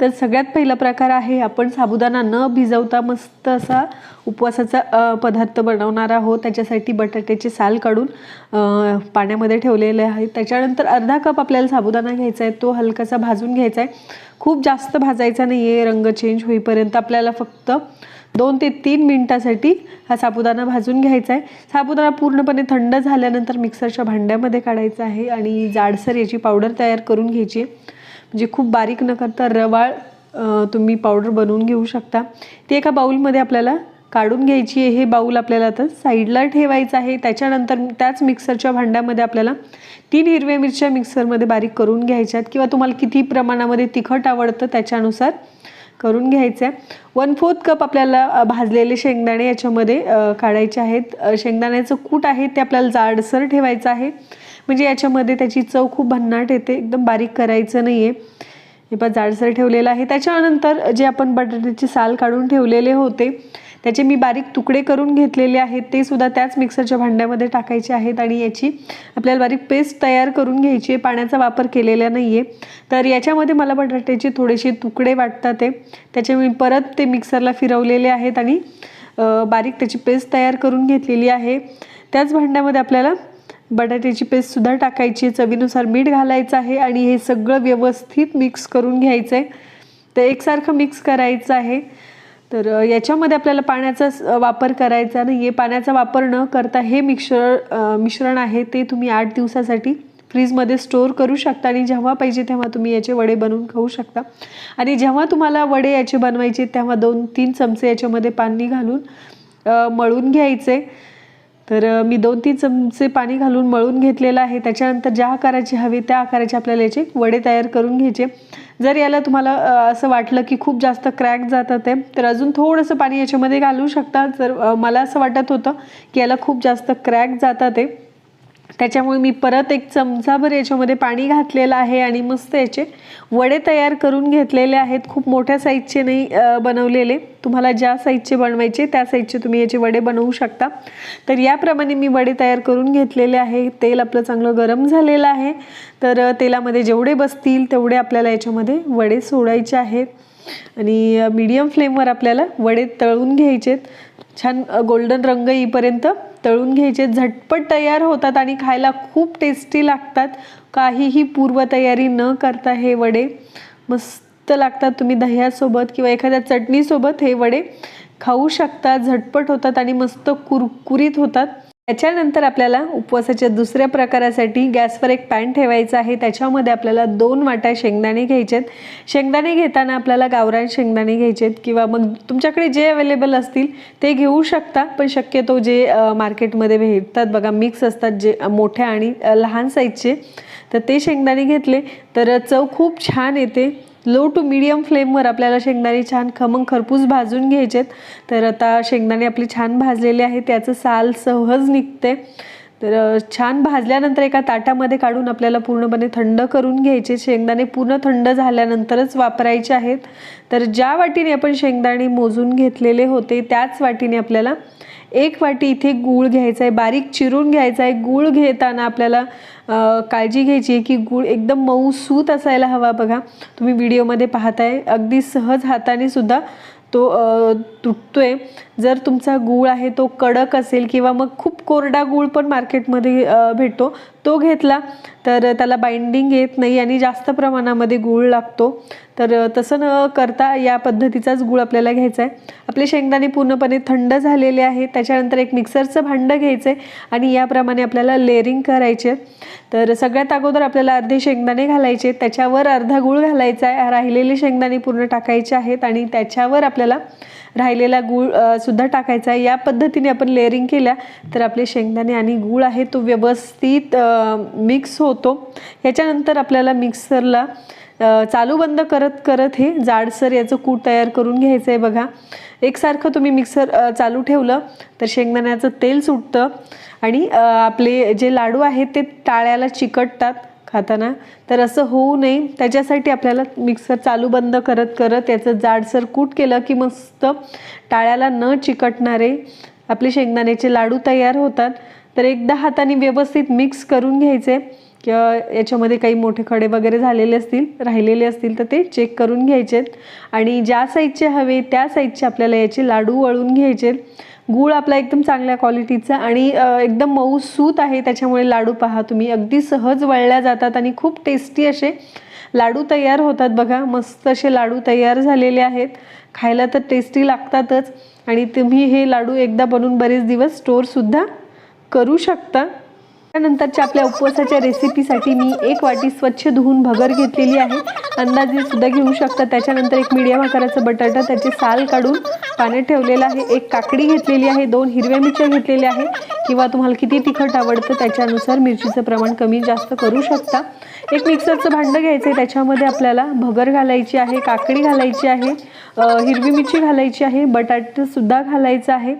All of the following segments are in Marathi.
तर सगळ्यात पहिला प्रकार आहे आपण साबुदाणा न भिजवता मस्त असा उपवासाचा पदार्थ बनवणार आहोत. त्याच्यासाठी बटाट्याचे साल काढून पाण्यामध्ये ठेवलेले आहे. त्याच्यानंतर अर्धा कप आपल्याला साबुदाणा घ्यायचा आहे. तो हलकासा भाजून घ्यायचा आहे. खूप जास्त भाजायचा नाही आहे रंग चेंज होईपर्यंत आपल्याला फक्त दोन ते तीन मिनटासाठी हा साबुदाणा भाजून घ्यायचा आहे. साबुदाणा पूर्णपणे थंड झाल्यानंतर मिक्सरच्या भांड्यामध्ये काढायचा आहे आणि जाडसर याची पावडर तयार करून घ्यायची आहे. म्हणजे खूप बारीक न करता रवाळ तुम्ही पावडर बनवून घेऊ शकता. ती एका बाऊलमध्ये आपल्याला काढून घ्यायची आहे. हे बाऊल आपल्याला आता साईडला ठेवायचं आहे. त्याच्यानंतर त्याच मिक्सरच्या भांड्यामध्ये आपल्याला तीन हिरव्या मिरच्या मिक्सरमध्ये बारीक करून घ्यायच्यात किंवा तुम्हाला किती प्रमाणामध्ये तिखट आवडतं त्याच्यानुसार करून घ्यायचं आहे वन फोर्थ कप आपल्याला भाजलेले शेंगदाणे याच्यामध्ये काढायचे आहेत. शेंगदाण्याचं कूट आहे ते आपल्याला जाडसर ठेवायचं आहे. म्हणजे याच्यामध्ये त्याची चव खूप भन्नाट येते. एकदम बारीक करायचं नाही आहे हे पण जाडसर ठेवलेलं आहे. त्याच्यानंतर जे आपण बटाट्याचे साल काढून ठेवलेले होते त्याचे मी बारीक तुकडे करून घेतलेले आहेत. ते सुद्धा त्याच मिक्सरच्या भांड्यामध्ये टाकायचे आहेत आणि याची आपल्याला बारीक पेस्ट तयार करून घ्यायची आहे. पाण्याचा वापर केलेला नाही आहे तर याच्यामध्ये मला बटाट्याचे थोडेसे तुकडे वाटतात ते त्याचे मी परत ते मिक्सरला फिरवलेले आहेत आणि बारीक त्याची पेस्ट तयार करून घेतलेली आहे. त्याच भांड्यामध्ये आपल्याला बटाट्याची पेस्टसुद्धा टाकायची आहे. चवीनुसार मीठ घालायचं आहे आणि हे सगळं व्यवस्थित मिक्स करून घ्यायचं आहे तर एकसारखं मिक्स करायचं आहे. तर याच्यामध्ये आपल्याला पाण्याचा वापर करायचा नाही आहे पाण्याचा वापर न करता हे मिक्सर मिश्रण आहे ते तुम्ही आठ दिवसासाठी फ्रीजमध्ये स्टोअर करू शकता आणि जेव्हा पाहिजे तेव्हा तुम्ही याचे वडे बनवून खाऊ शकता. आणि जेव्हा तुम्हाला वडे याचे बनवायचे तेव्हा दोन तीन चमचे याच्यामध्ये पाणी घालून मळून घ्यायचे. तर मी दोन तीन चमचे पाणी घालून मळून घेतलेलं आहे. त्याच्यानंतर ज्या आकाराचे हवे त्या आकाराचे आपल्याला याचे वडे तयार करून घ्यायचे. जर याला तुम्हाला असं वाटलं की खूप जास्त क्रॅक जातात आहे तर अजून थोडंसं पाणी याच्यामध्ये घालू शकता. जर मला असं वाटत होतं की याला खूप जास्त क्रॅक जातात आहे त्याच्यामुळे मी परत एक चमचाभर याच्यामध्ये पाणी घातलेलं आहे आणि मस्त याचे वडे तयार करून घेतलेले आहेत. खूप मोठ्या साईजचे नाही बनवलेले. तुम्हाला ज्या साईजचे बनवायचे त्या साईजचे तुम्ही याचे वडे बनवू शकता. तर याप्रमाणे मी वडे तयार करून घेतलेले आहे. तेल आपलं चांगलं गरम झालेलं आहे. तर तेलामध्ये जेवढे बसतील तेवढे आपल्याला याच्यामध्ये वडे सोडायचे आहेत. आणि मीडियम फ्लेमवर आपल्याला वडे तळून घ्यायचेत. छान गोल्डन रंग येईपर्यंत तळून घ्यायचे झटपट तयार होतात आणि खायला खूप टेस्टी लागतात. काहीही पूर्वतयारी न करता हे वडे मस्त लागतात. तुम्ही दह्यासोबत किंवा एखाद्या चटणीसोबत हे वडे खाऊ शकता. झटपट होतात आणि मस्त कुरकुरीत होतात. त्याच्यानंतर आपल्याला उपवासाच्या दुसऱ्या प्रकारासाठी गॅसवर एक पॅन ठेवायचा आहे. त्याच्यामध्ये आपल्याला दोन वाट्या शेंगदाणे घ्यायचे आहेत शेंगदाणे घेताना आपल्याला गावरान शेंगदाणे घ्यायचे आहेत किंवा मग तुमच्याकडे जे अवेलेबल असतील ते घेऊ शकता. पण शक्यतो जे मार्केटमध्ये भेटतात बघा मिक्स असतात जे मोठ्या आणि लहान साईजचे तर ते शेंगदाणे घेतले. तर चव खूप छान येते. लो टू मिडियम फ्लेमवर आपल्याला शेंगदाणे छान खमंग खरपूस भाजून घ्यायचेत. तर आता शेंगदाणे आपले छान भाजलेले आहे त्याचं साल सहज निघते. तर छान भाजल्यानंतर एका ताटामध्ये काढून आपल्याला पूर्णपणे थंड करून घ्यायचे. शेंगदाणे पूर्ण थंड झाल्यानंतरच वापरायचे आहेत. तर ज्या वाटीने आपण शेंगदाणे मोजून घेतलेले होते त्याच वाटीने आपल्याला एक वाटी इथे गूळ घ्यायचा आहे. बारीक चिरून घ्यायचा आहे. गूळ घेताना आपल्याला काळजी घ्यायची आहे की गूळ एकदम मऊ सूत असायला हवा बघा. तुम्ही व्हिडिओमध्ये पाहताय. अगदी सहज हाताने सुद्धा तो तुटतोय. जर तुमचा गूळ आहे तो कडक असेल किंवा मग खूप कोरडा गूळ पण मार्केटमध्ये भेटतो तो घेतला तर त्याला बाइंडिंग येत नाही आणि जास्त प्रमाणामध्ये गूळ लागतो. तर तसं न करता या पद्धतीचाच गूळ आपल्याला घ्यायचा आहे. आपले शेंगदाणे पूर्णपणे थंड झालेले आहे त्याच्यानंतर एक मिक्सरचं भांडं घ्यायचं आहे आणि याप्रमाणे आपल्याला लेअरिंग करायचे तर सगळ्यात अगोदर आपल्याला अर्धे शेंगदाणे घालायचे त्याच्यावर अर्धा गूळ घालायचा आहे. राहिलेले शेंगदाणे पूर्ण टाकायचे आहेत आणि त्याच्यावर आपल्याला राहिलेला गूळ सुद्धा टाकायचा आहे. या पद्धतीने आपण लेअरिंग केल्या तर आपले शेंगदाणे आणि गूळ आहे तो व्यवस्थित मिक्स होतो. ह्याच्यानंतर आपल्याला मिक्सरला चालू बंद करत करत हे जाडसर याचं कूट तयार करून घ्यायचं आहे बघा. एकसारखं तुम्ही मिक्सर चालू ठेवलं तर शेंगदाण्याचं तेल सुटतं आणि आपले जे लाडू आहेत ते टाळ्याला चिकटतात. खाताना. तर असं होऊ नये. त्याच्यासाठी आपल्याला मिक्सर चालू बंद करत करत याचं जाडसर कूट केलं की मस्त टाळ्याला न चिकटणारे आपले शेंगदाण्याचे लाडू तयार होतात. तर एकदा हाताने व्यवस्थित मिक्स करून घ्यायचे. किंवा याच्यामध्ये काही मोठे खडे वगैरे झालेले असतील राहिलेले असतील तर ते चेक करून घ्यायचे आणि ज्या साईजचे हवे त्या साईजचे आपल्याला याचे लाडू वळून घ्यायचे गूळ आपला एकदम चांगल्या क्वालिटीचा आणि एकदम मऊ सूत आहे त्याच्यामुळे लाडू पहा तुम्ही. अगदी सहज वळल्या जातात आणि खूप टेस्टी असे लाडू तयार होतात बघा. मस्त असे लाडू तयार झालेले आहेत. खायला तर टेस्टी लागतातच. आणि तुम्ही हे लाडू एकदा बनवून बरेच दिवस स्टोअरसुद्धा करू शकता. त्यानंतरच्या आपल्या उपवासाच्या रेसिपीसाठी मी एक वाटी स्वच्छ धुवून भगर घेतलेली आहे. अंदाजे सुद्धा घेऊ शकता. त्याच्यानंतर एक मीडियम आकाराचा बटाटा त्याचे साल काढून पाण्यात ठेवलेलं आहे. एक काकडी घेतलेली आहे दोन हिरव्या मिरच्या घेतलेल्या आहे. किंवा तुम्हाला किती तिखट आवडतं त्याच्यानुसार मिरचीचं प्रमाण कमी जास्त करू शकता. एक मिक्सरचं भांडं घ्यायचं आहे त्याच्यामध्ये आपल्याला भगर घालायची आहे काकडी घालायची आहे हिरवी मिरची घालायची आहे बटाटासुद्धा घालायचं आहे.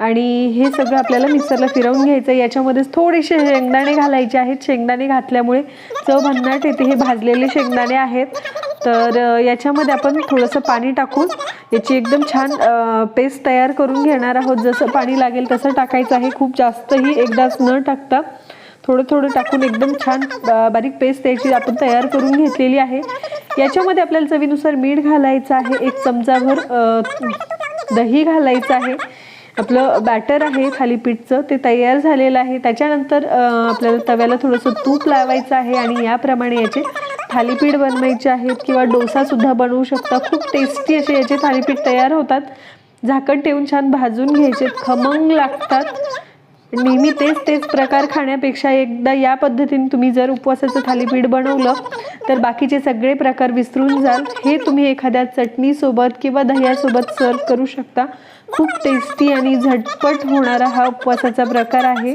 आणि हे सगळं आपल्याला मिक्सरला फिरवून घ्यायचं आहे. याच्यामध्येच थोडेसे शेंगदाणे घालायचे आहेत. शेंगदाणे घातल्यामुळे चव भन्नाट येते. हे भाजलेले शेंगदाणे आहेत. तर याच्यामध्ये आपण थोडंसं पाणी टाकून याची एकदम छान पेस्ट तयार करून घेणार आहोत. जसं पाणी लागेल तसं टाकायचं आहे. खूप जास्तही एकदाच न टाकता थोडं थोडं टाकून एकदम छान बारीक पेस्ट त्याची आपण तयार करून घेतलेली आहे. याच्यामध्ये आपल्याला चवीनुसार मीठ घालायचं आहे. एक चमचाभर दही घालायचं आहे. आपलं बॅटर आहे थालीपीठचं ते तयार झालेलं आहे. त्याच्यानंतर आपल्याला तव्याला थोडंसं तूप लावायचं आहे आणि याप्रमाणे याचे थालीपीठ बनवायचे आहेत किंवा डोसासुद्धा बनवू शकता. खूप टेस्टी असे याचे थालीपीठ तयार होतात. झाकण ठेवून छान भाजून घ्यायचे खमंग लागतात. नेहमी तेच तेच प्रकार खाण्यापेक्षा एकदा या पद्धतीने तुम्ही जर उपवासाचं थालीपीठ बनवलं तर बाकीचे सगळे प्रकार विसरून जाल. हे तुम्ही एखाद्या चटणीसोबत किंवा दह्यासोबत सर्व करू शकता. खूप टेस्टी आणि झटपट होणारा हा उपवासाचा प्रकार आहे.